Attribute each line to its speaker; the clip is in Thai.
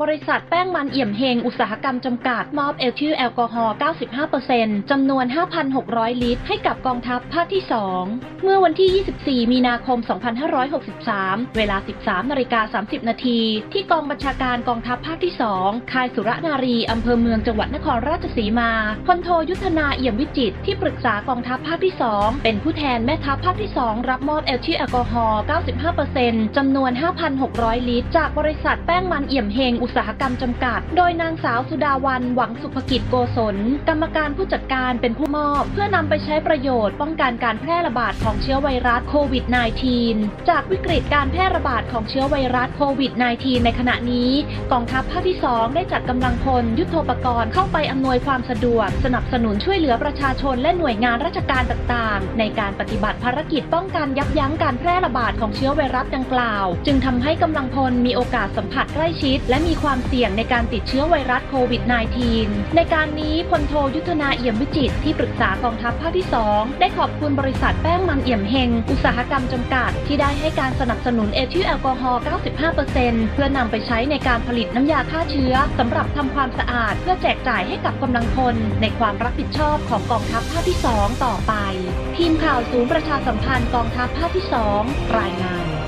Speaker 1: บริษัทแป้งมันเอี่ยมเฮงอุตสาหกรรมจำกัด มอบเอลทิลแอลกอฮอล์ 95%จำนวน 5,600 ลิตร ให้กับกองทัพภาคที่ 2 เมื่อวันที่ 24 มีนาคม 2563 เวลา 13นาฬิกา30 นาที ที่กองบัญชาการกองทัพภาคที่ 2 ค่ายสุรนารีอำเภอเมืองจังหวัดนครราชสีมาพลโทยุทธนาเอี่ยมวิจิตที่ปรึกษากองทัพภาคที่ 2 เป็นผู้แทนแม่ทัพภาคที่ 2 รับมอบเอลทิลแอลกอฮอล์ 95%จำนวน 5,600 ลิตร จากบริษัทแป้งมันเอี่ยมเฮงอุตสาหกรรมจำกัด โดยนางสาวสุดาวันหวังสุภกิจโกศล กรรมการผู้จัดการเป็นผู้มอบ เพื่อนำไปใช้ประโยชน์ป้องกันการแพร่ระบาดของเชื้อไวรัสโควิด -19 จากวิกฤตการแพร่ระบาดของเชื้อไวรัสโควิด -19 ในขณะนี้ กองทัพภาคที่ 2 ได้จัดกำลังพลยุทโธปกรณ์เข้าไปอำนวยความสะดวก สนับสนุนช่วยเหลือประชาชนและหน่วยงานราชการต่างๆ ในการปฏิบัติภารกิจป้องกันยับยั้งการแพร่ระบาดของเชื้อไวรัสดังกล่าว จึงทำให้กำลังพลมีโอกาสสัมผัสใกล้ชิด และมีีความเสี่ยงในการติดเชื้อไวรัสโควิด -19 ในการนี้พลโทยุทธนาเอี่ยมวิจิตที่ปรึกษากองทัพภาคที่ 2 ได้ขอบคุณบริษัทแป้งมันเอี่ยมเฮง อุตสาหกรรมจำกัด ที่ได้ให้การสนับสนุนเอทิลแอลกอฮอล์ 95%เพื่อนำไปใช้ในการผลิตน้ำยาฆ่าเชื้อสำหรับทำความสะอาด เพื่อแจกจ่ายให้กับกำลังพล ในความรับผิดชอบของกองทัพภาคที่ 2 ต่อไป ทีมข่าวศูนย์ประชาสัมพันธ์กองทัพภาคที่ 2 รายงาน